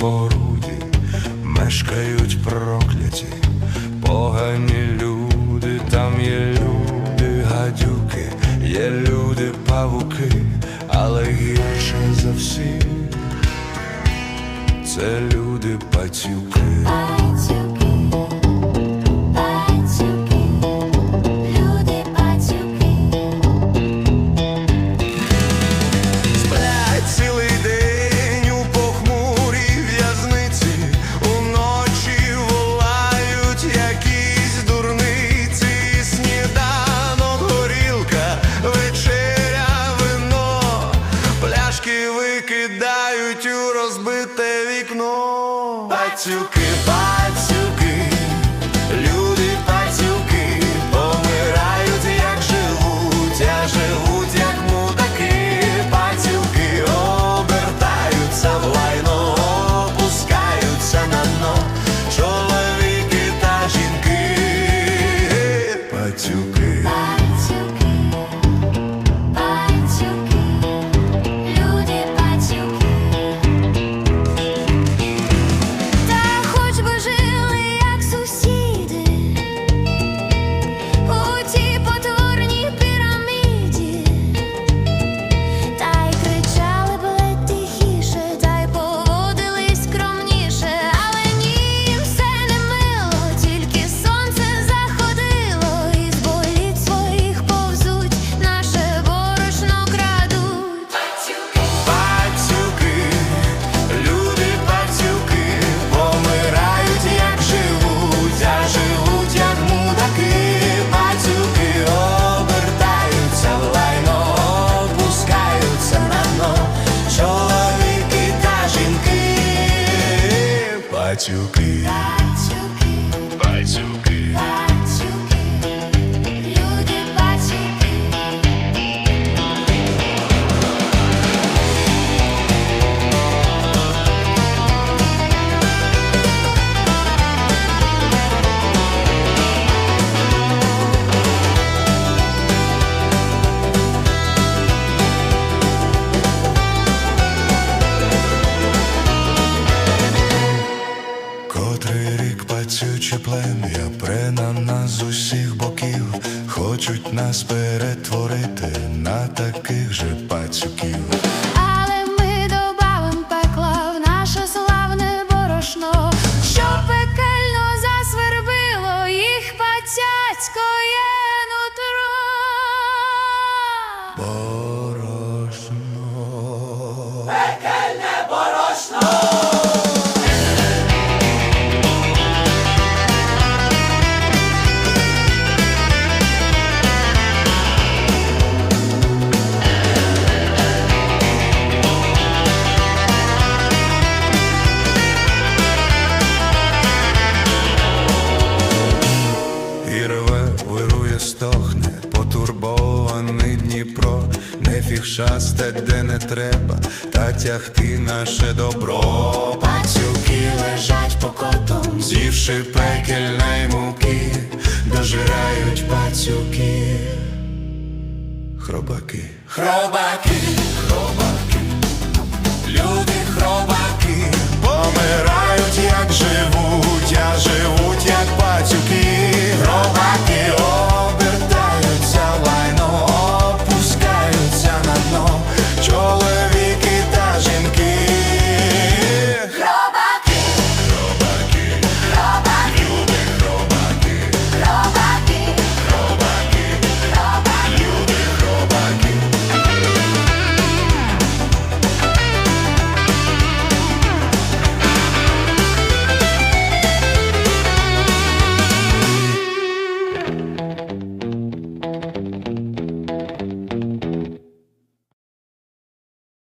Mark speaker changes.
Speaker 1: споруді мешкають прокляті, погані люди, там є люди, гадюки, є люди, павуки, але гірше за всіх це люди пацюки.
Speaker 2: Пацюки, пацюки, пацюки,
Speaker 1: Пацюки, рік плем'я пре з усіх боків, хочуть нас перетворити на таких же пацюків.
Speaker 2: Але ми добавим пекла в наше славне борошно, що пекельно засвербило їх пацяцькоє
Speaker 1: не те, де не треба, та тягти наше добро. Пацюки лежать по котом, з'ївши пекельної муки, дожирають пацюки. Хробаки, хробаки, хробаки,